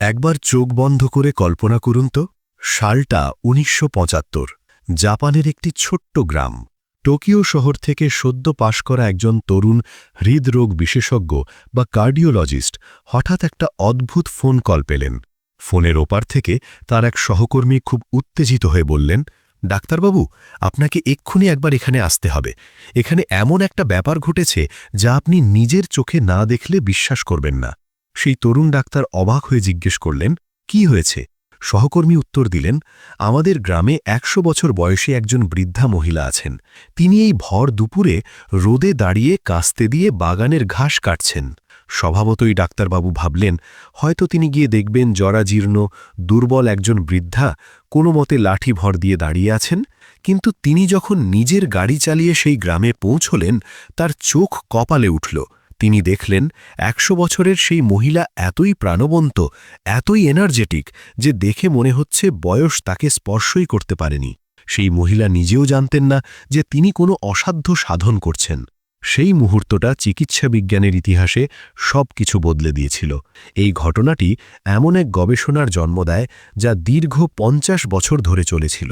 একবার চোখ বন্ধ করে কল্পনা করুন তো, সালটা উনিশশো পঁচাত্তর, জাপানের একটি ছোট্ট গ্রাম। টোকিও শহর থেকে সদ্য পাশ করা একজন তরুণ হৃদরোগ বিশেষজ্ঞ বা কার্ডিওলজিস্ট হঠাৎ একটা অদ্ভুত ফোন কল পেলেন। ফোনের ওপার থেকে তার এক সহকর্মী খুব উত্তেজিত হয়ে বললেন, ডাক্তারবাবু, আপনাকে এক্ষুনি একবার এখানে আসতে হবে। এখানে এমন একটা ব্যাপার ঘটেছে যা আপনি নিজের চোখে না দেখলে বিশ্বাস করবেন না। সেই তরুণ ডাক্তার অবাক হয়ে জিজ্ঞেস করলেন, কি হয়েছে? সহকর্মী উত্তর দিলেন, আমাদের গ্রামে একশো বছর বয়সী একজন বৃদ্ধা মহিলা আছেন। তিনি এই ভর দুপুরে রোদে দাঁড়িয়ে কাস্তে দিয়ে বাগানের ঘাস কাটছেন। স্বভাবতই ডাক্তারবাবু ভাবলেন, হয়তো তিনি গিয়ে দেখবেন জরাজীর্ণ, দুর্বল একজন বৃদ্ধা কোনো মতে লাঠি ভর দিয়ে দাঁড়িয়ে আছেন। কিন্তু তিনি যখন নিজের গাড়ি চালিয়ে সেই গ্রামে পৌঁছলেন, তার চোখ কপালে উঠল। তিনি দেখলেন একশো বছরের সেই মহিলা এতই প্রাণবন্ত, এতই এনার্জেটিক যে দেখে মনে হচ্ছে বয়স তাকে স্পর্শই করতে পারেনি। সেই মহিলা নিজেও জানতেন না যে তিনি কোনো অসাধ্য সাধন করছেন। সেই মুহূর্তটা চিকিৎসা বিজ্ঞানের ইতিহাসে সব কিছু বদলে দিয়েছিল। এই ঘটনাটি এমন এক গবেষণার জন্ম দেয় যা দীর্ঘ পঞ্চাশ বছর ধরে চলেছিল।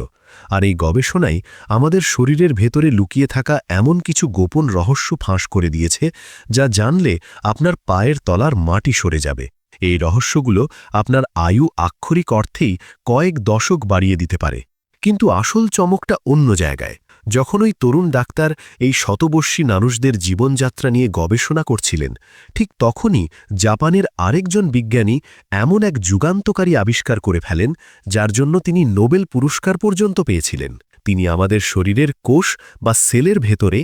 আর এই গবেষণাই আমাদের শরীরের ভেতরে লুকিয়ে থাকা এমন কিছু গোপন রহস্য ফাঁস করে দিয়েছে যা জানলে আপনার পায়ের তলার মাটি সরে যাবে। এই রহস্যগুলো আপনার আয়ু আক্ষরিক অর্থেই কয়েক দশক বাড়িয়ে দিতে পারে। কিন্তু আসল চমকটা অন্য জায়গায়। যখন ওই তরুণ ডাক্তার এই শতবর্ষী মানুষদের জীবনযাত্রা নিয়ে গবেষণা করছিলেন, ঠিক তখনই জাপানের আরেকজন বিজ্ঞানী এমন এক যুগান্তকারী আবিষ্কার করে ফেলেন, যার জন্য তিনি নোবেল পুরস্কার পর্যন্ত পেয়েছিলেন। তিনি আমাদের শরীরের কোষ বা সেলের ভেতরে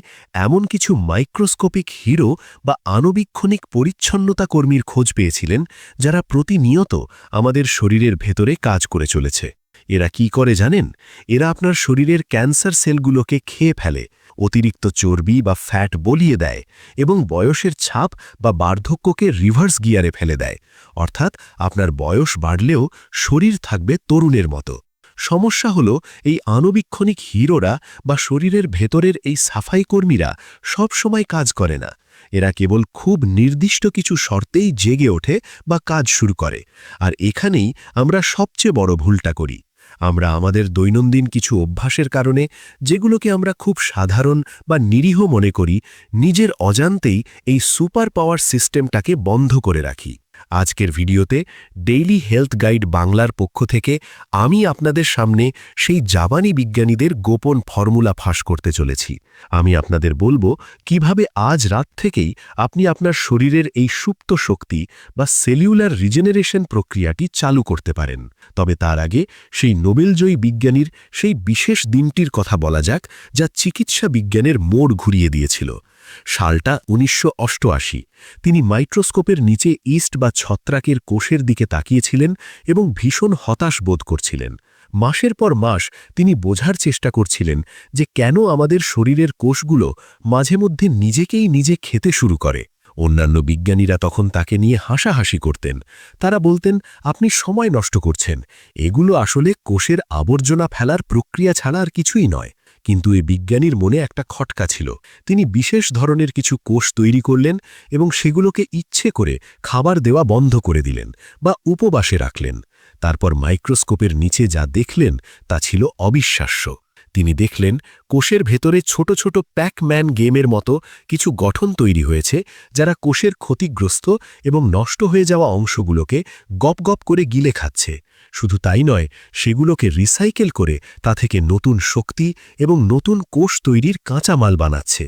এমন কিছু মাইক্রোস্কোপিক হিরো বা আণবীক্ষণিক পরিচ্ছন্নতা কর্মীর খোঁজ পেয়েছিলেন, যারা প্রতিনিয়ত আমাদের শরীরের ভেতরে কাজ করে চলেছে। এরা কি করে জানেন? এরা আপনার শরীরের ক্যান্সার সেলগুলোকে খেয়ে ফেলে, অতিরিক্ত চর্বি বা ফ্যাট বলিয়ে দেয় এবং বয়সের ছাপ বা বার্ধক্যকে রিভার্স গিয়ারে ফেলে দেয়। অর্থাৎ আপনার বয়স বাড়লেও শরীর থাকবে তরুণের মতো। সমস্যা হল এই আণবীক্ষণিক হিরোরা বা শরীরের ভেতরের এই সাফাই কর্মীরা সবসময় কাজ করে না। এরা কেবল খুব নির্দিষ্ট কিছু শর্তেই জেগে ওঠে বা কাজ শুরু করে। আর এখানেই আমরা সবচেয়ে বড় ভুলটা করি। আমরা আমাদের দৈনন্দিন কিছু অভ্যাসের কারণে যেগুলোকে আমরা খুব সাধারণ বা নিরীহ মনে করি, নিজের অজান্তেই এই সুপার পাওয়ার সিস্টেমটাকে বন্ধ করে রাখি। আজকের ভিডিওতে ডেইলি হেলথ গাইড বাংলার পক্ষ থেকে আমি আপনাদের সামনে সেই জাপানি বিজ্ঞানীদের গোপন ফর্মুলা ফাঁস করতে চলেছি। আমি আপনাদের বলব কীভাবে আজ রাত থেকেই আপনি আপনার শরীরের এই সুপ্ত শক্তি বা সেলিউলার রিজেনারেশন প্রক্রিয়াটি চালু করতে পারেন। তবে তার আগে সেই নোবেলজয়ী বিজ্ঞানীর সেই বিশেষ দিনটির কথা বলা যাক, যা চিকিৎসা বিজ্ঞানের মোড় ঘুরিয়ে দিয়েছিল। সালটা উনিশশো তিনি মাইক্রোস্কোপের নিচে ইস্ট বা ছত্রাকের কোষের দিকে তাকিয়েছিলেন এবং ভীষণ হতাশ বোধ করছিলেন। মাসের পর মাস তিনি বোঝার চেষ্টা করছিলেন যে কেন আমাদের শরীরের কোষগুলো মাঝে মধ্যে নিজেকেই নিজে খেতে শুরু করে। অন্যান্য বিজ্ঞানীরা তখন তাকে নিয়ে হাসাহাসি করতেন। তারা বলতেন, আপনি সময় নষ্ট করছেন। এগুলো আসলে কোষের আবর্জনা ফেলার প্রক্রিয়া ছাড়া আর কিছুই নয়। কিন্তু এ বিজ্ঞানীর মনে একটা খটকা ছিল। তিনি বিশেষ ধরনের কিছু কোষ তৈরি করলেন এবং সেগুলোকে ইচ্ছে করে খাবার দেওয়া বন্ধ করে দিলেন বা উপবাসে রাখলেন। তারপর মাইক্রোস্কোপের নিচে যা দেখলেন তা ছিল অবিশ্বাস্য। তিনি দেখলেন কোষের ভেতরে ছোট ছোট প্যাকম্যান গেমের মতো কিছু গঠন তৈরি হয়েছে যারা কোষের ক্ষতিগ্রস্ত এবং নষ্ট হয়ে যাওয়া অংশগুলোকে গপ গপ করে গিলে খাচ্ছে। শুধু তাই নয়, সেগুলোকে রিসাইকেল করে তা থেকে নতুন শক্তি এবং নতুন কোষ তৈরির কাঁচামাল বানাচ্ছে।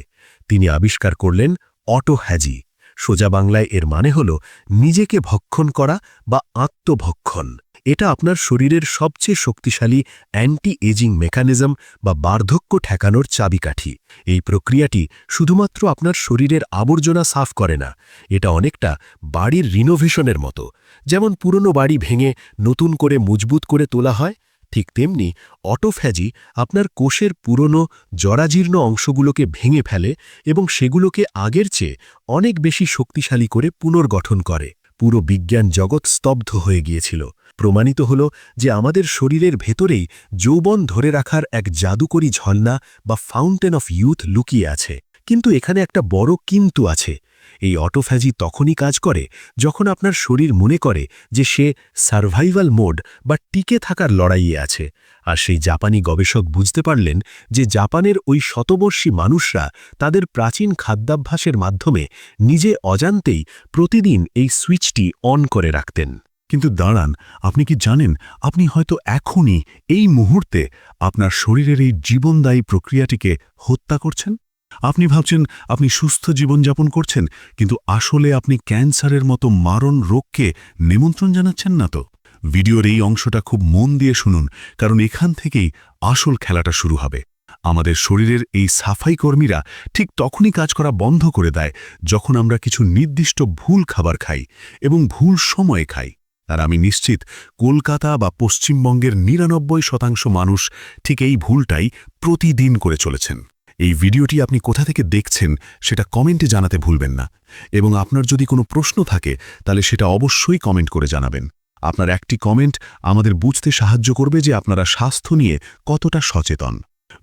তিনি আবিষ্কার করলেন অটো হ্যাজি সোজা বাংলায় এর মানে হল নিজেকে ভক্ষণ করা বা আত্মভক্ষণ। এটা আপনার শরীরের সবচেয়ে শক্তিশালী অ্যান্টি এজিং মেকানিজম বা বার্ধক্য ঠেকানোর চাবিকাঠি। এই প্রক্রিয়াটি শুধুমাত্র আপনার শরীরের আবর্জনা সাফ করে না, এটা অনেকটা বাড়ির রিনোভেশনের মতো। যেমন পুরনো বাড়ি ভেঙে নতুন করে মজবুত করে তোলা হয়, ঠিক তেমনি অটোফ্যাজি আপনার কোষের পুরনো জরাজীর্ণ অংশগুলোকে ভেঙে ফেলে এবং সেগুলোকে আগের চেয়ে অনেক বেশি শক্তিশালী করে পুনর্গঠন করে। পুরো বিজ্ঞান জগৎ স্তব্ধ হয়ে গিয়েছিল। প্রমাণিত হল যে আমাদের শরীরের ভেতরেই যৌবন ধরে রাখার এক জাদুকরী ঝর্ণা বা ফাউন্টেন অফ ইউথ লুকিয়ে আছে। কিন্তু এখানে একটা বড় কিন্তু আছে। এই অটোফ্যাজি তখনই কাজ করে যখন আপনার শরীর মনে করে যে সে সার্ভাইভাল মোড বা টিকে থাকার লড়াইয়ে আছে। আর সেই জাপানি গবেষক বুঝতে পারলেন যে জাপানের ওই শতবর্ষী মানুষরা তাদের প্রাচীন খাদ্যাভ্যাসের মাধ্যমে নিজে অজান্তেই প্রতিদিন এই সুইচটি অন করে রাখতেন। কিন্তু দাঁড়ান, আপনি কি জানেন, আপনি হয়তো এখনই এই মুহূর্তে আপনার শরীরের এই জীবনদায়ী প্রক্রিয়াটিকে হত্যা করছেন? আপনি ভাবছেন আপনি সুস্থ জীবনযাপন করছেন, কিন্তু আসলে আপনি ক্যান্সারের মতো মারণ রোগকে নিমন্ত্রণ জানাচ্ছেন না তো? ভিডিওর এই অংশটা খুব মন দিয়ে শুনুন, কারণ এখান থেকেই আসল খেলাটা শুরু হবে। আমাদের শরীরের এই সাফাই কর্মীরা ঠিক তখনই কাজ করা বন্ধ করে দেয়, যখন আমরা কিছু নির্দিষ্ট ভুল খাবার খাই এবং ভুল সময়ে খাই। আর আমি নিশ্চিত কলকাতা বা পশ্চিমবঙ্গের নিরানব্বই শতাংশ মানুষ ঠিক এই ভুলটাই প্রতিদিন করে চলেছেন। এই ভিডিওটি আপনি কোথা থেকে দেখছেন সেটা কমেন্টে জানাতে ভুলবেন না। এবং আপনার যদি কোনো প্রশ্ন থাকে, তাহলে সেটা অবশ্যই কমেন্ট করে জানাবেন। আপনার একটি কমেন্ট আমাদের বুঝতে সাহায্য করবে যে আপনারা স্বাস্থ্য নিয়ে কতটা সচেতন।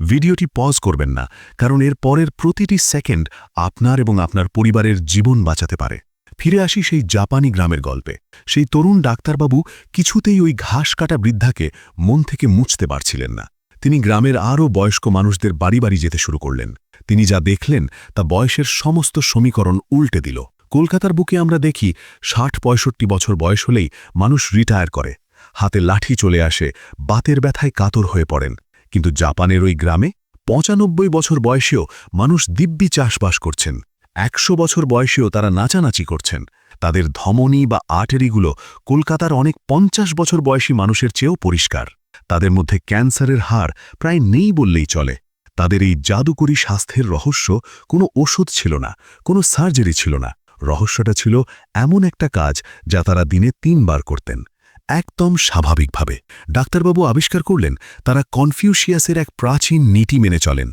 ভিডিওটি পজ করবেন না, কারণ এর পরের প্রতিটি সেকেন্ড আপনার এবং আপনার পরিবারের জীবন বাঁচাতে পারে। ফিরে আসি সেই জাপানি গ্রামের গল্পে। সেই তরুণ ডাক্তারবাবু কিছুতেই ওই ঘাস কাটা বৃদ্ধাকে মন থেকে মুছতে পারছিলেন না। তিনি গ্রামের আরও বয়স্ক মানুষদের বাড়ি বাড়ি যেতে শুরু করলেন। তিনি যা দেখলেন তা বয়সের সমস্ত সমীকরণ উল্টে দিল। কলকাতার বুকে আমরা দেখি, ষাট পঁয়ষট্টি বছর বয়স হলেই মানুষ রিটায়ার করে। হাতে লাঠি চলে আসে, বাতের ব্যথায় কাতর হয়ে পড়েন। কিন্তু জাপানের ওই গ্রামে পঁচানব্বই বছর বয়সেও মানুষ দিব্যি চাষবাস করছেন। একশো বছর বয়সেও তারা নাচানাচি করছেন। তাদের ধমনী বা আর্টারিগুলো কলকাতার অনেক পঞ্চাশ বছর বয়সী মানুষের চেয়েও পরিষ্কার। তাদের মধ্যে ক্যান্সারের হার প্রায় নেই বললেই চলে। তাদের এই জাদুকরী স্বাস্থ্যের রহস্য কোনো ওষুধ ছিল না, কোনো সার্জারি ছিল না। রহস্যটা ছিল এমন একটা কাজ যা তারা দিনে তিনবার করতেন। একদম স্বাভাবিকভাবে। ডাক্তারবাবু আবিষ্কার করলেন, তারা কনফিউশিয়াসের এক প্রাচীন নীতি মেনে চলেন।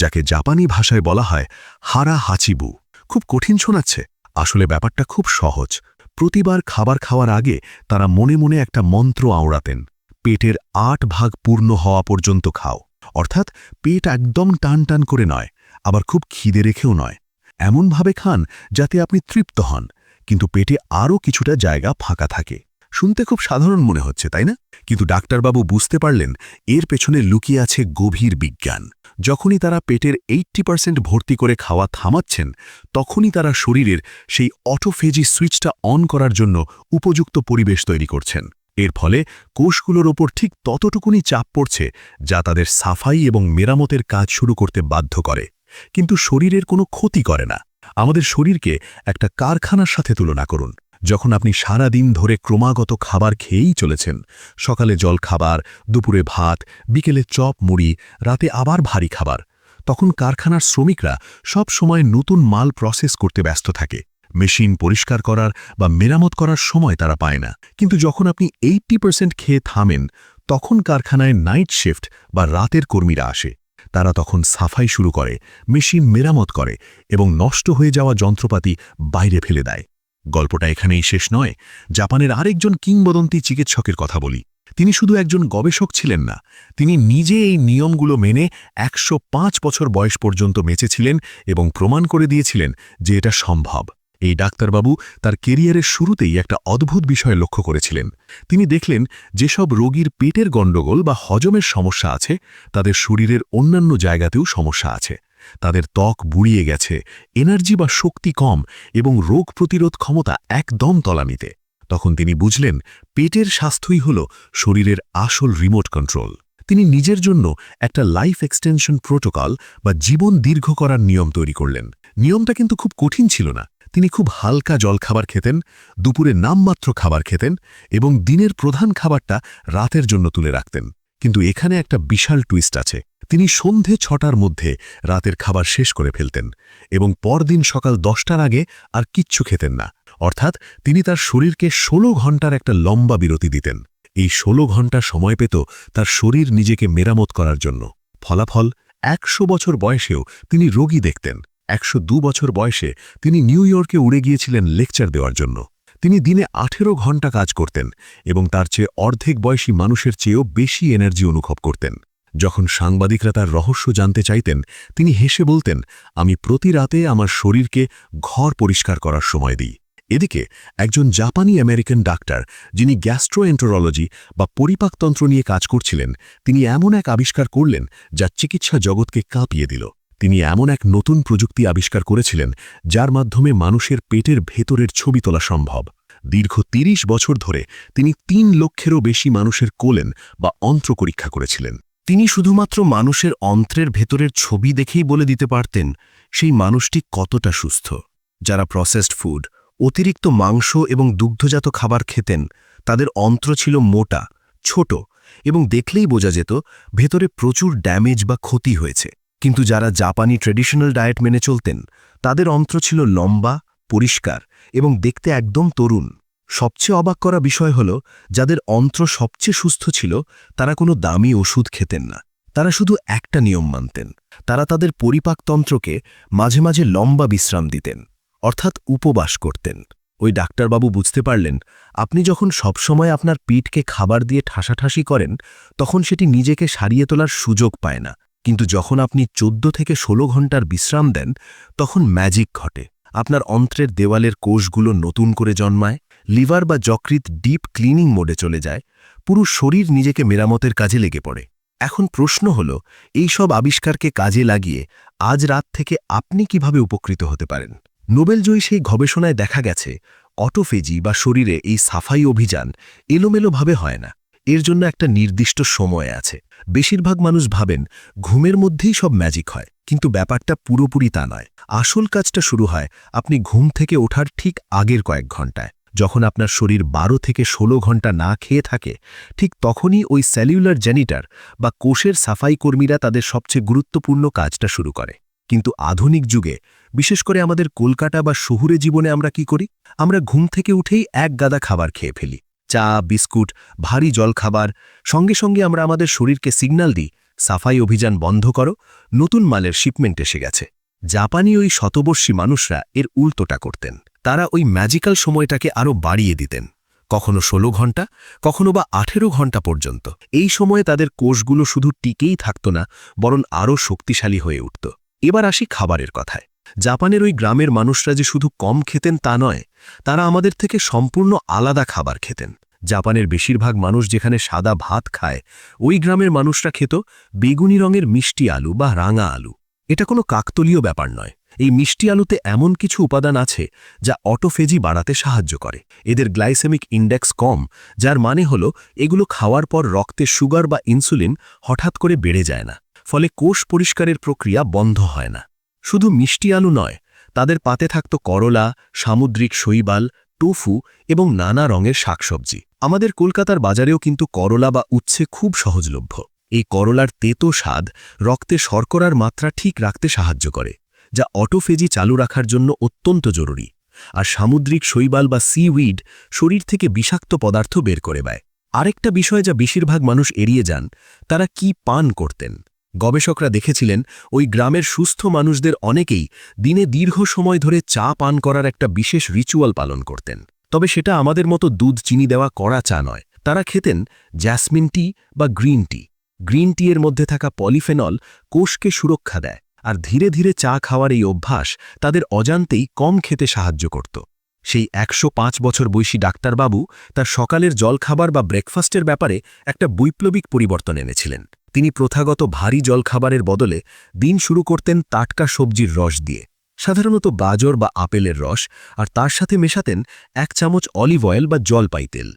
যাকে জাপানি ভাষায় বলা হয় হারা হাচিবু। খুব কঠিন শোনাচ্ছে। আসলে ব্যাপারটা খুব সহজ। প্রতিবার খাবার খাওয়ার আগে তারা মনে মনে একটা মন্ত্র আওড়াতেন, পেটের আট ভাগ পূর্ণ হওয়া পর্যন্ত খাও। অর্থাৎ পেট একদম টান টান করে নয়, আবার খুব খিদে রেখেও নয়। এমনভাবে খান যাতে আপনি তৃপ্ত হন, কিন্তু পেটে আরও কিছুটা জায়গা ফাঁকা থাকে। শুনতে খুব সাধারণ মনে হচ্ছে, তাই না? কিন্তু ডাক্তারবাবু বুঝতে পারলেন, এর পেছনে লুকিয়ে আছে গভীর বিজ্ঞান। যখনই তারা পেটের এইট্টি পার্সেন্ট ভর্তি করে খাওয়া থামাচ্ছেন, তখনই তারা শরীরের সেই অটোফেজি সুইচটা অন করার জন্য উপযুক্ত পরিবেশ তৈরি করছেন। এর ফলে কোষগুলোর ওপর ঠিক ততটুকুনি চাপ পড়ছে, যা তাদের সাফাই এবং মেরামতের কাজ শুরু করতে বাধ্য করে। কিন্তু শরীরের কোনো ক্ষতি করে না। আমাদের শরীরকে একটা কারখানার সাথে তুলনা করুন। যখন আপনি সারা দিন ধরে ক্রমাগত খাবার খেয়েই চলেছেন, সকালে জল খাবার দুপুরে ভাত, বিকেলে চপ, মুড়ি, রাতে আবার ভারী খাবার, তখন কারখানার শ্রমিকরা সব সময় নতুন মাল প্রসেস করতে ব্যস্ত থাকে। মেশিন পরিষ্কার করার বা মেরামত করার সময় তারা পায় না। কিন্তু যখন আপনি এইট্টি পার্সেন্ট খেয়ে থামেন, তখন কারখানায় নাইট শিফট বা রাতের কর্মীরা আসে। তারা তখন সাফাই শুরু করে, মেশিন মেরামত করে এবং নষ্ট হয়ে যাওয়া যন্ত্রপাতি বাইরে ফেলে দেয়। গল্পটা এখানেই শেষ নয়। জাপানের আরেকজন কিংবদন্তি চিকিৎসকের কথা বলি। তিনি শুধু একজন গবেষক ছিলেন না, তিনি নিজে এই নিয়মগুলো মেনে একশো পাঁচ বছর বয়স পর্যন্ত বেঁচেছিলেন এবং প্রমাণ করে দিয়েছিলেন যে এটা সম্ভব। এই ডাক্তারবাবু তার কেরিয়ারের শুরুতেই একটা অদ্ভুত বিষয় লক্ষ্য করেছিলেন। তিনি দেখলেন, যেসব রোগীর পেটের গণ্ডগোল বা হজমের সমস্যা আছে, তাদের শরীরের অন্যান্য জায়গাতেও সমস্যা আছে। তাদের ত্বক বুড়িয়ে গেছে, এনার্জি বা শক্তি কম এবং রোগ প্রতিরোধ ক্ষমতা একদম তলানিতে। তখন তিনি বুঝলেন, পেটের স্বাস্থ্যই হল শরীরের আসল রিমোট কন্ট্রোল। তিনি নিজের জন্য একটা লাইফ এক্সটেনশন প্রোটোকল বা জীবন দীর্ঘ করার নিয়ম তৈরি করলেন। নিয়মটা কিন্তু খুব কঠিন ছিল না। তিনি খুব হালকা জলখাবার খেতেন, দুপুরে নামমাত্র খাবার খেতেন এবং দিনের প্রধান খাবারটা রাতের জন্য তুলে রাখতেন। কিন্তু এখানে একটা বিশাল টুইস্ট আছে। তিনি সন্ধে ছটার মধ্যে রাতের খাবার শেষ করে ফেলতেন এবং পরদিন সকাল দশটার আগে আর কিচ্ছু খেতেন না। অর্থাৎ তিনি তার শরীরকে ১৬ ঘণ্টার একটা লম্বা বিরতি দিতেন। এই ১৬ ঘণ্টা সময় পেত তার শরীর নিজেকে মেরামত করার জন্য। ফলাফল, একশো বছর বয়সেও তিনি রোগী দেখতেন। একশো বছর বয়সে তিনি নিউ ইয়র্কে উড়ে গিয়েছিলেন লেকচার দেওয়ার জন্য। তিনি দিনে আঠেরো ঘণ্টা কাজ করতেন এবং তার চেয়ে অর্ধেক বয়সী মানুষের চেয়েও বেশি এনার্জি অনুভব করতেন। যখন সাংবাদিকরা তার রহস্য জানতে চাইতেন, তিনি হেসে বলতেন, আমি প্রতি রাতে আমার শরীরকে ঘর পরিষ্কার করার সময় দিই। এদিকে একজন জাপানি আমেরিকান ডাক্তার, যিনি গ্যাস্ট্রোএন্টোরোলজি বা পরিপাকতন্ত্র নিয়ে কাজ করছিলেন, তিনি এমন এক আবিষ্কার করলেন যা চিকিৎসা জগৎকে কাঁপিয়ে দিল। তিনি এমন এক নতুন প্রযুক্তি আবিষ্কার করেছিলেন, যার মাধ্যমে মানুষের পেটের ভেতরের ছবি তোলা সম্ভব। দীর্ঘ ৩০ বছর ধরে তিনি তিন লক্ষেরও বেশি মানুষের কোলেন বা অন্ত্র পরীক্ষা করেছিলেন। তিনি শুধুমাত্র মানুষের অন্ত্রের ভেতরের ছবি দেখেই বলে দিতে পারতেন সেই মানুষটি কতটা সুস্থ। যারা প্রসেসড ফুড অতিরিক্ত মাংস এবং দুগ্ধজাত খাবার খেতেন, তাদের অন্ত্র ছিল মোটা, ছোট এবং দেখলেই বোঝা যেত ভেতরে প্রচুর ড্যামেজ বা ক্ষতি হয়েছে। কিন্তু যারা জাপানি ট্রেডিশনাল ডায়েট মেনে চলতেন, তাদের অন্ত্র ছিল লম্বা, পরিষ্কার এবং দেখতে একদম তরুণ। সবচেয়ে অবাক করা বিষয় হল, যাদের অন্ত্র সবচেয়ে সুস্থ ছিল, তারা কোনো দামি ওষুধ খেতেন না। তারা শুধু একটা নিয়ম মানতেন, তারা তাদের পরিপাকতন্ত্রকে মাঝে মাঝে লম্বা বিশ্রাম দিতেন, অর্থাৎ উপবাস করতেন। ওই ডাক্তারবাবু বুঝতে পারলেন, আপনি যখন সবসময় আপনার পিঠকে খাবার দিয়ে ঠাসাঠাসি করেন, তখন সেটি নিজেকে সারিয়ে তোলার সুযোগ পায় না। কিন্তু যখন আপনি চোদ্দ থেকে ১৬ ঘণ্টার বিশ্রাম দেন, তখন ম্যাজিক ঘটে। আপনার অন্ত্রের দেওয়ালের কোষগুলো নতুন করে জন্মায়, লিভার বা যকৃত ডিপ ক্লিনিং মোডে চলে যায়, পুরো শরীর নিজেকে মেরামতের কাজে লেগে পড়ে। এখন প্রশ্ন হল, এই সব আবিষ্কারকে কাজে লাগিয়ে আজ রাত থেকে আপনি কীভাবে উপকৃত হতে পারেন? নোবেলজয়ী সেই গবেষণায় দেখা গেছে, অটোফেজি বা শরীরে এই সাফাই অভিযান এলোমেলোভাবে হয় না। এর জন্য একটা নির্দিষ্ট সময় আছে। বেশিরভাগ মানুষ ভাবেন, ঘুমের মধ্যেই সব ম্যাজিক হয়, কিন্তু ব্যাপারটা পুরোপুরি তা নয়। আসল কাজটা শুরু হয় আপনি ঘুম থেকে ওঠার ঠিক আগের কয়েক ঘন্টায়। যখন আপনার শরীর বারো থেকে ১৬ ঘণ্টা না খেয়ে থাকে, ঠিক তখনই ওই সেলিউলার জেনিটার বা কোষের সাফাই কর্মীরা তাদের সবচেয়ে গুরুত্বপূর্ণ কাজটা শুরু করে। কিন্তু আধুনিক যুগে, বিশেষ করে আমাদের কলকাতা বা শহুরে জীবনে আমরা কি করি? আমরা ঘুম থেকে উঠেই এক গাদা খাবার খেয়ে ফেলি। চা, বিস্কুট, ভারী জলখাবার। সঙ্গে সঙ্গে আমরা আমাদের শরীরকে সিগন্যাল দিই, সাফাই অভিযান বন্ধ করো, নতুন মালের শিপমেন্ট এসে গেছে। জাপানি ওই শতবর্ষী মানুষরা এর উল্টোটা করতেন। তারা ওই ম্যাজিক্যাল সময়টাকে আরও বাড়িয়ে দিতেন। কখনো ১৬ ঘণ্টা, কখনো বা আঠেরো ঘণ্টা পর্যন্ত। এই সময়ে তাদের কোষগুলো শুধু টিকেই থাকত না, বরং আরও শক্তিশালী হয়ে উঠত। এবার আসি খাবারের কথায়। জাপানের ওই গ্রামের মানুষরা যে শুধু কম খেতেন তা নয়, তারা আমাদের থেকে সম্পূর্ণ আলাদা খাবার খেতেন। জাপানের বেশিরভাগ মানুষ যেখানে সাদা ভাত খায়, ওই গ্রামের মানুষরা খেত বেগুনি রঙের মিষ্টি আলু বা রাঙা আলু। এটা কোনো কাকতলীয় ব্যাপার নয়। এই মিষ্টি আলুতে এমন কিছু উপাদান আছে যা অটোফেজি বাড়াতে সাহায্য করে। এদের গ্লাইসেমিক ইন্ডেক্স কম, যার মানে হল এগুলো খাওয়ার পর রক্তে সুগার বা ইনসুলিন হঠাৎ করে বেড়ে যায় না, ফলে কোষ পরিষ্কারের প্রক্রিয়া বন্ধ হয় না। শুধু মিষ্টি আলু নয়, তাদের পাতে থাকত করলা, সামুদ্রিক শৈবাল, টোফু এবং নানা রঙের শাকসবজি। আমাদের কলকাতার বাজারেও কিন্তু করলা বা উচ্ছে খুব সহজলভ্য। এই করলার তেতো স্বাদ রক্তে শর্করার মাত্রা ঠিক রাখতে সাহায্য করে, যা অটোফেজি চালু রাখার জন্য অত্যন্ত জরুরি, আর সামুদ্রিক শৈবাল বা সিউইড শরীর থেকে বিষাক্ত পদার্থ বের করে দেয়। আরেকটা বিষয় যা বেশিরভাগ মানুষ এড়িয়ে যান, তারা কি পান করতেন? গবেষকরা দেখেছিলেন, ওই গ্রামের সুস্থ মানুষদের অনেকেই দিনে দীর্ঘ সময় ধরে চা পান করার একটা বিশেষ রিচুয়াল পালন করতেন। তবে সেটা আমাদের মতো দুধ, চিনি দেওয়া কড়া চা নয়। তারা খেতেন জ্যাসমিন টি বা গ্রিন টি। গ্রিন টি এর মধ্যে থাকা পলিফেনল কোষকে সুরক্ষা দেয়, আর ধীরে ধীরে চা খাওয়ার এই অভ্যাস তাদের অজান্তেই কম খেতে সাহায্য করত। সেই একশো পাঁচ বছর বয়সী ডাক্তারবাবু তার সকালের জলখাবার বা ব্রেকফাস্টের ব্যাপারে একটা বৈপ্লবিক পরিবর্তন এনেছিলেন। তিনি প্রথাগত ভারী জলখাবারের বদলে দিন শুরু করতেন টাটকা সবজির রস দিয়ে। সাধারণত গাজর বা আপেলের রস আর তার সাথে মেশাতেন এক চামচ অলিভ অয়েল বা জলপাই তেল।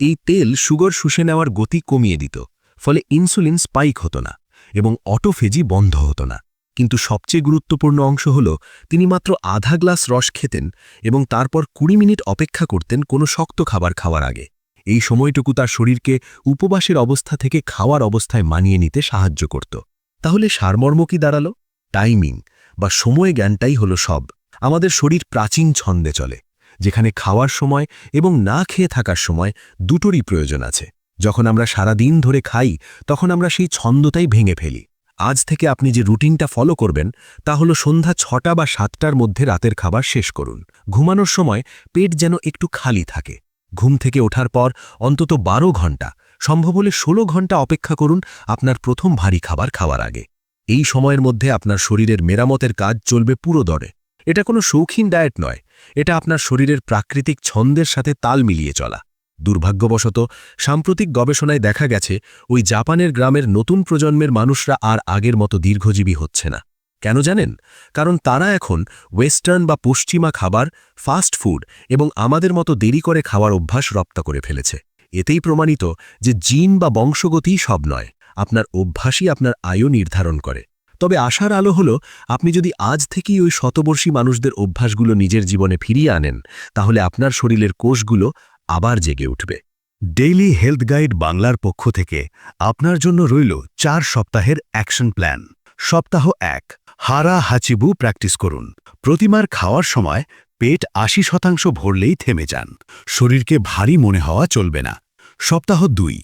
এই তেল সুগার শুষে নেওয়ার গতি কমিয়ে দিত, ফলে ইনসুলিন স্পাইক হতো না এবং অটোফেজি বন্ধ হতো না। কিন্তু সবচেয়ে গুরুত্বপূর্ণ অংশ হল, তিনি মাত্র আধা গ্লাস রস খেতেন এবং তারপর কুড়ি মিনিট অপেক্ষা করতেন কোনো শক্ত খাবার খাওয়ার আগে। এই সময়টুকু তার শরীরকে উপবাসের অবস্থা থেকে খাওয়ার অবস্থায় মানিয়ে নিতে সাহায্য করত। তাহলে সারমর্ম কি দাঁড়াল? টাইমিং, বা সময় জ্ঞানটাই হলো সব। আমাদের শরীর প্রাচীন ছন্দে চলে, যেখানে খাওয়ার সময় এবং না খেয়ে থাকার সময় দুটোরই প্রয়োজন আছে। যখন আমরা সারা দিন ধরে খাই, তখন আমরা সেই ছন্দটাই ভেঙে ফেলি। আজ থেকে আপনি যে রুটিনটা ফলো করবেন, তা হলো সন্ধ্যা ছটা বা সাতটার মধ্যে রাতের খাবার শেষ করুন। ঘুমানোর সময় পেট যেন একটু খালি থাকে। ঘুম থেকে ওঠার পর অন্তত বারো ঘণ্টা, সম্ভব হলে ষোলো ঘণ্টা অপেক্ষা করুন আপনার প্রথম ভারী খাবার খাওয়ার আগে। এই সময়ের মধ্যে আপনার শরীরের মেরামতের কাজ চলবে পুরো দরে। এটা কোনো শৌখিন ডায়েট নয়, এটা আপনার শরীরের প্রাকৃতিক ছন্দের সাথে তাল মিলিয়ে চলা। দুর্ভাগ্যবশত, সাম্প্রতিক গবেষণায় দেখা গেছে, ওই জাপানের গ্রামের নতুন প্রজন্মের মানুষরা আর আগের মতো দীর্ঘজীবী হচ্ছে না। কেন জানেন? কারণ তারা এখন ওয়েস্টার্ন বা পশ্চিমা খাবার, ফাস্ট ফুড এবং আমাদের মতো দেরি করে খাওয়ার অভ্যাস রপ্ত করে ফেলেছে। এতেই প্রমাণিত যে জিন বা বংশগতিই সব নয়, আপনার অভ্যাসই আপনার আয়ু নির্ধারণ করে। তবে আশার আলো হল, আপনি যদি আজ থেকেই ওই শতবর্ষী মানুষদের অভ্যাসগুলো নিজের জীবনে ফিরিয়ে আনেন, তাহলে আপনার শরীরের কোষগুলো আবার জেগে উঠবে। ডেইলি হেলথ গাইড বাংলার পক্ষ থেকে আপনার জন্য রইল চার সপ্তাহের অ্যাকশন প্ল্যান। সপ্তাহ এক। হারা হাচিবু প্র্যাকটিস করুন। প্রতিমার খাওয়ার সময় পেট আশি শতাংশ ভরলেই থেমে যান। শরীরকে ভারী মনে হওয়া চলবে না। সপ্তাহ দুই।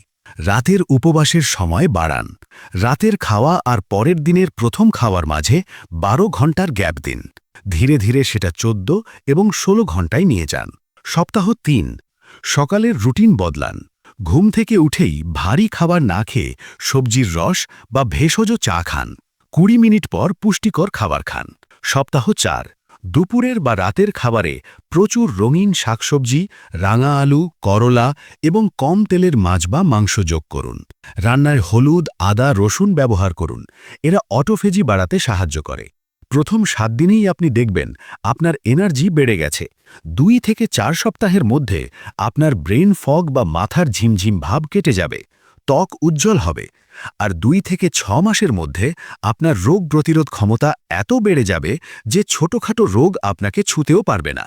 রাতের উপবাসের সময় বাড়ান। রাতের খাওয়া আর পরের দিনের প্রথম খাওয়ার মাঝে বারো ঘণ্টার গ্যাপ দিন। ধীরে ধীরে সেটা চোদ্দ এবং ষোলো ঘন্টায় নিয়ে যান। সপ্তাহ তিন। সকালের রুটিন বদলান। ঘুম থেকে উঠেই ভারী খাবার না খেয়ে সবজির রস বা ভেষজ চা খান। কুড়ি মিনিট পর পুষ্টিকর খাবার খান। সপ্তাহ চার। দুপুরের বা রাতের খাবারে প্রচুর রঙিন শাকসবজি, রাঙা আলু, করলা এবং কম তেলের মাছ বা মাংস যোগ করুন। রান্নায় হলুদ, আদা, রসুন ব্যবহার করুন। এরা অটোফেজি বাড়াতে সাহায্য করে। প্রথম সাত দিনেই আপনি দেখবেন আপনার এনার্জি বেড়ে গেছে। দুই থেকে চার সপ্তাহের মধ্যে আপনার ব্রেন ফগ বা মাথার ঝিমঝিম ভাব কেটে যাবে। ত্বক উজ্জ্বল হবে। আর দুই থেকে ছ মাসের মধ্যে আপনার রোগ প্রতিরোধ ক্ষমতা এত বেড়ে যাবে যে ছোটখাটো রোগ আপনাকে ছুতেও পারবে না।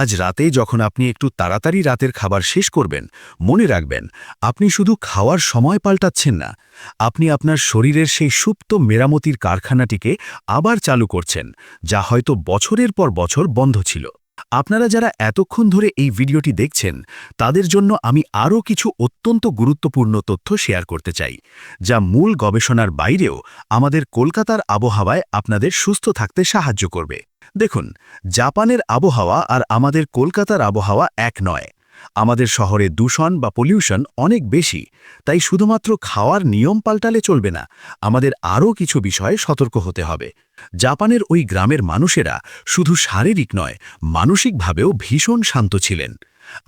আজ রাতে যখন আপনি একটু তাড়াতাড়ি রাতের খাবার শেষ করবেন, মনে রাখবেন, আপনি শুধু খাওয়ার সময় পাল্টাচ্ছেন না, আপনি আপনার শরীরের সেই সুপ্ত মেরামতির কারখানাটিকে আবার চালু করছেন, যা হয়তো বছরের পর বছর বন্ধ ছিল। আপনারা যারা এতক্ষণ ধরে এই ভিডিওটি দেখছেন, তাদের জন্য আমি আরও কিছু অত্যন্ত গুরুত্বপূর্ণ তথ্য শেয়ার করতে চাই, যা মূল গবেষণার বাইরেও আমাদের কলকাতার আবহাওয়ায় আপনাদের সুস্থ থাকতে সাহায্য করবে। দেখুন, জাপানের আবহাওয়া আর আমাদের কলকাতার আবহাওয়া এক নয়। আমাদের শহরে দূষণ বা পলিউশন অনেক বেশি, তাই শুধুমাত্র খাওয়ার নিয়ম পাল্টালে চলবে না, আমাদের আরও কিছু বিষয়ে সতর্ক হতে হবে। জাপানের ওই গ্রামের মানুষেরা শুধু শারীরিক নয়, মানসিকভাবেও ভীষণ শান্ত ছিলেন।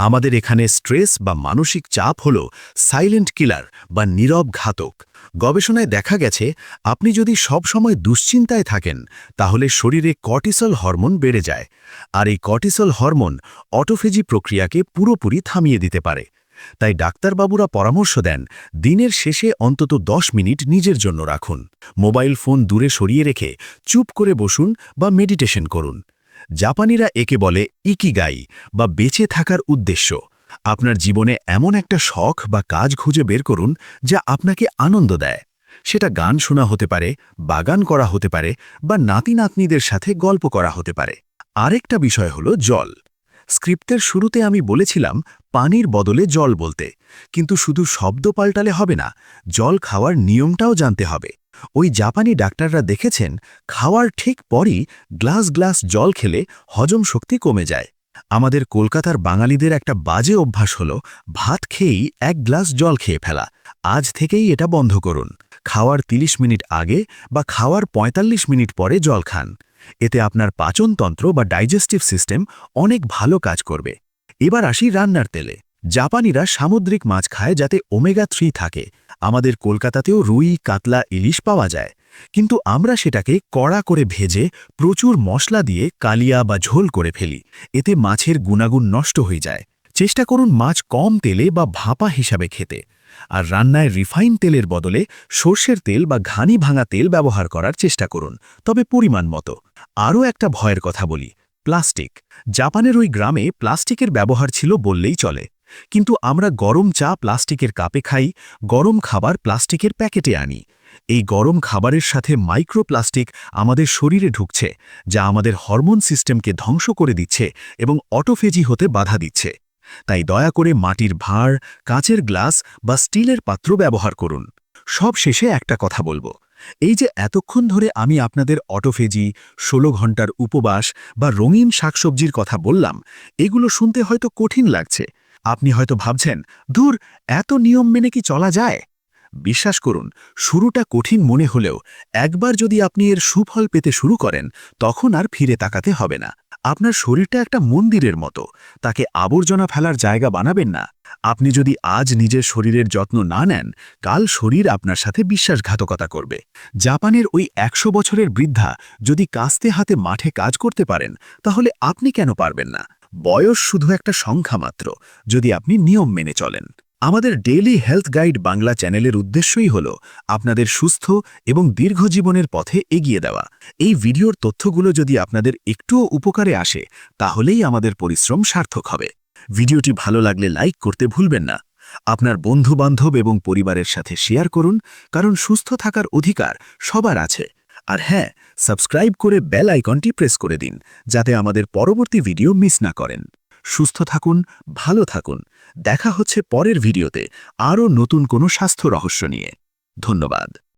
আমাদের এখানে স্ট্রেস বা মানসিক চাপ হল সাইলেন্ট কিলার বা নীরব ঘাতক। গবেষণায় দেখা গেছে, আপনি যদি সব সময় দুশ্চিন্তায় থাকেন, তাহলে শরীরে কর্টিসল হরমোন বেড়ে যায়। আর এই কর্টিসল হরমোন অটোফেজি প্রক্রিয়াকে পুরোপুরি থামিয়ে দিতে পারে। তাই ডাক্তারবাবুরা পরামর্শ দেন, দিনের শেষে অন্তত দশ মিনিট নিজের জন্য রাখুন। মোবাইল ফোন দূরে সরিয়ে রেখে চুপ করে বসুন বা মেডিটেশন করুন। জাপানিরা একে বলে ইকিগাই বা বেঁচে থাকার উদ্দেশ্য। আপনার জীবনে এমন একটা শখ বা কাজ খুঁজে বের করুন যা আপনাকে আনন্দ দেয়। সেটা গান শোনা হতে পারে, বাগান করা হতে পারে বা নাতি নাতনিদের সাথে গল্প করা হতে পারে। আরেকটা বিষয় হলো জল। স্ক্রিপ্টের শুরুতে আমি বলেছিলাম, পানির বদলে জল বলতে। কিন্তু শুধু শব্দ পাল্টালে হবে না, জল খাওয়ার নিয়মটাও জানতে হবে। ওই জাপানি ডাক্তাররা দেখেছেন, খাওয়ার ঠিক পরই গ্লাস গ্লাস জল খেলে হজম শক্তি কমে যায়। আমাদের কলকাতার বাঙালিদের একটা বাজে অভ্যাস হল, ভাত খেয়েই এক গ্লাস জল খেয়ে ফেলা। আজ থেকেই এটা বন্ধ করুন। খাওয়ার ৩০ মিনিট আগে বা খাওয়ার ৪৫ মিনিট পরে জল খান। এতে আপনার পাচনতন্ত্র বা ডাইজেস্টিভ সিস্টেম অনেক ভালো কাজ করবে। এবার আসি রান্নার তেলে। জাপানিরা সামুদ্রিক মাছ খায় যাতে ওমেগা থ্রি থাকে। আমাদের কলকাতাতেও রুই, কাতলা, ইলিশ পাওয়া যায়। কিন্তু আমরা সেটাকে কড়া করে ভেজে প্রচুর মশলা দিয়ে কালিয়া বা ঝোল করে ফেলি। এতে মাছের গুণাগুণ নষ্ট হয়ে যায়। চেষ্টা করুন মাছ কম তেলে বা ভাপা হিসাবে খেতে। আর রান্নায় রিফাইন তেলের বদলে সর্ষের তেল বা ঘানি ভাঙা তেল ব্যবহার করার চেষ্টা করুন। তবে পরিমাণ মতো। আরও একটা ভয়ের কথা বলি, প্লাস্টিক। জাপানের ওই গ্রামে প্লাস্টিকের ব্যবহার ছিল বললেই চলে। কিন্তু আমরা গরম চা প্লাস্টিকের কাপে খাই, গরম খাবার প্লাস্টিকের প্যাকেটে আনি। এই গরম খাবারের সাথে মাইক্রোপ্লাস্টিক আমাদের শরীরে ঢুকছে, যা আমাদের হরমোন সিস্টেমকে ধ্বংস করে দিচ্ছে এবং অটোফেজি হতে বাধা দিচ্ছে। তাই দয়া করে মাটির ভাঁড়, কাঁচের গ্লাস বা স্টিলের পাত্র ব্যবহার করুন। সব শেষে একটা কথা বলব। এই যে এতক্ষণ ধরে আমি আপনাদের অটোফেজি ১৬ ঘণ্টার উপবাস বা রঙিন শাকসবজির কথা বললাম, এগুলো শুনতে হয়তো কঠিন লাগছে আপনি হয়তো ভাবছেন, দূর, এত নিয়ম মেনে কি চলা যায়? বিশ্বাস করুন, শুরুটা কঠিন মনে হলেও একবার যদি আপনি এর সুফল পেতে শুরু করেন, তখন আর ফিরে তাকাতে হবে না। আপনার শরীরটা একটা মন্দিরের মতো, তাকে আবর্জনা ফেলার জায়গা বানাবেন না। আপনি যদি আজ নিজের শরীরের যত্ন না নেন, কাল শরীর আপনার সাথে বিশ্বাসঘাতকতা করবে। জাপানের ওই একশো বছরের বৃদ্ধা যদি কাস্তে হাতে মাঠে কাজ করতে পারেন, তাহলে আপনি কেন পারবেন না? বয়স শুধু একটা সংখ্যা মাত্র, যদি আপনি নিয়ম মেনে চলেন। আমাদের ডেইলি হেলথ গাইড বাংলা চ্যানেলের উদ্দেশ্যই হল আপনাদের সুস্থ এবং দীর্ঘ জীবনের পথে এগিয়ে দেওয়া। এই ভিডিওর তথ্যগুলো যদি আপনাদের একটুও উপকারে আসে, তাহলেই আমাদের পরিশ্রম সার্থক হবে। ভিডিওটি ভালো লাগলে লাইক করতে ভুলবেন না। আপনার বন্ধু-বান্ধব এবং পরিবারের সাথে শেয়ার করুন, কারণ সুস্থ থাকার অধিকার সবার আছে। আর হ্যাঁ সাবস্ক্রাইব করে বেল আইকনটি প্রেস করে দিন, যাতে আমাদের পরবর্তী ভিডিও মিস না করেন। সুস্থ থাকুন, ভালো থাকুন। দেখা হচ্ছে পরের ভিডিওতে আরও নতুন কোনো স্বাস্থ্য রহস্য নিয়ে। ধন্যবাদ।